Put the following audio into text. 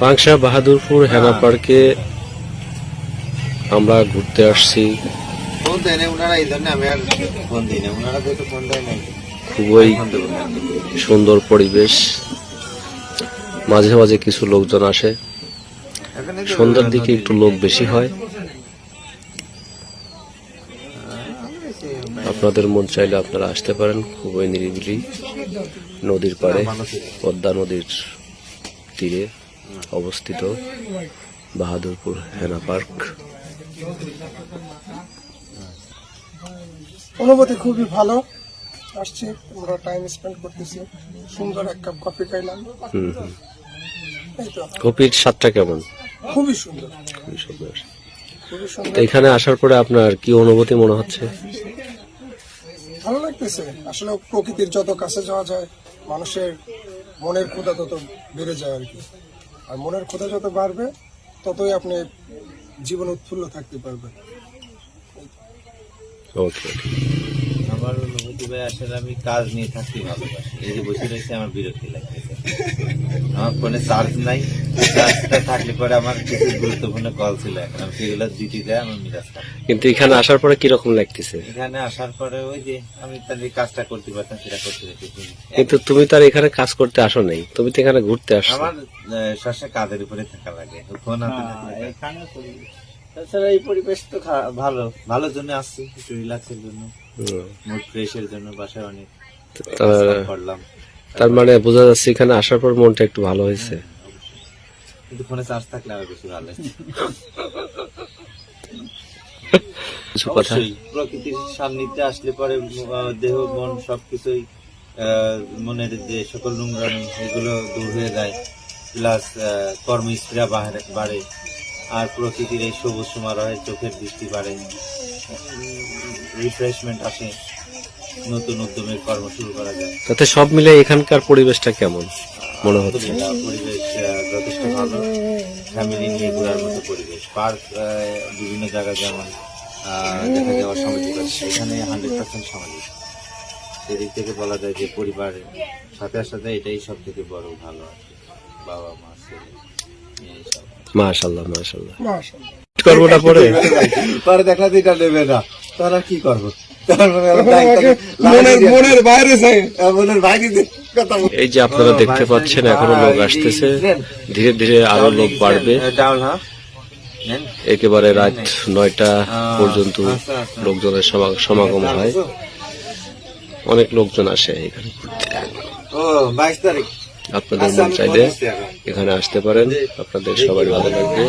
পাংশা বাহাদুরপুর হেনা পার্কে আমরা ঘুরতে আসছি। খুবই সুন্দর পরিবেশ। মাঝে মাঝে কিছু লোকজন আসে। সন্ধ্যার দিকে একটু লোক বেশি হয়। আপনাদের মন চাইলে আপনারা আসতে পারেন খুবই নিরিবিলি নদীর পাড়ে পদ্মা নদীর তীরে। অবস্থিত বাহাদুরপুর হেনা পার্ক। অনুভূতি খুবই ভালো। আসছি আমরা টাইম স্পেন্ড করতেছি। সুন্দর এক কাপ কফি খাইলাম। কপির স্বাদটা কেমন? খুবই সুন্দর। খুবই সুন্দর। খুবই সুন্দর। এখানে আসার পরে আপনার কি অনুভূতি মনে হচ্ছে? ভালো লাগতেছে। আসলে প্রকৃতির যত কাছে যাওয়া যায় মানুষের মনের ক্ষুধা তত বেড়ে যায় আর কি। আর মনের ক্ষুধা যত বাড়বে ততই আপনি জীবন উৎফুল্ল থাকতে পারবেন। ওকে আমার অনুভূতি ভাই আসলে আমি কাজ নিয়ে থাকতে ভালোবাসি। এই যে বসে রয়েছে আমার বিরক্তি লাগতেছে। আমার ফোনে চার্জ নাই। থাকলে পরে আমার কিছু গুরুত্বপূর্ণ কল ছিল এখন। আমি সেগুলো দিতে দেয় আমার মিরাজ কিন্তু এখানে আসার পরে কীরকম লাগতেছে? এখানে আসার পরে ওই যে আমি তাহলে কাজটা করতে পারতাম সেটা করতে পারতেছি কিন্তু তুমি তো আর এখানে কাজ করতে আসো নাই। তুমি তো এখানে ঘুরতে আসছো। আমার সবসময় কাজের উপরে থাকা লাগে। ফোন হাতে তাছাড়া এই পরিবেশ তো ভালো। ভালোর জন্য আসছি একটু রিল্যাক্সের জন্য। মুড ফ্রেশের জন্য বাসায় অনেক করলাম। তার মানে বোঝা যাচ্ছে এখানে আসার পর মনটা একটু ভালো হয়েছে। কিন্তু ফোনে চার্জ থাকলে আরও বেশি ভালো। অবশ্যই প্রকৃতির সান্নিধ্যে আসলে পরে দেহ মন সবকিছুই মনের যে সকল নোংরামি এগুলো দূর হয়ে যায়। প্লাস কর্মস্ত্রীরা বাড়ে। আর প্রকৃতির এই সবুজ সমারোহে চোখের দৃষ্টি বাড়ে। রিফ্রেশমেন্ট আসে। নতুন উদ্যমে কর্ম শুরু করা যায়। তাতে সব মিলে এখানকার পরিবেশটা কেমন? মনে হচ্ছে। পরিবেশ যথেষ্ট ভালো। ফ্যামিলি নিয়ে ঘোরার মতো পরিবেশ। পার্ক বিভিন্ন জায়গায় যেমন দেখা যাওয়া সামাজিক আছে। এখানে হান্ড্রেড পার্সেন্ট সামাজিক। সেদিক থেকে বলা যায় যে পরিবারের সাথে সাথে এটাই সব থেকে বড় ভালো আর বাবা মা ছেলে এই সব। মাশাল্লাহ মাশাল্লাহ মাশাআল্লাহ। পরে? পরে দেখলা যে এটা নেবে না। তারা কি করব? মনের মনের বাইরে মনের বাইরে এই যে আপনারা দেখতে পাচ্ছেন এখনও লোক আসতেছে। ধীরে ধীরে আরও লোক বাড়বে। হ্যাঁ। একেবারে রাত নয়টা পর্যন্ত লোকজনের সমা- সমাগম হয়। অনেক লোকজন আসে এখানে আপনাদের মন চাইলে এখানে আসতে পারেন। আপনাদের সবাই ভালো লাগবে।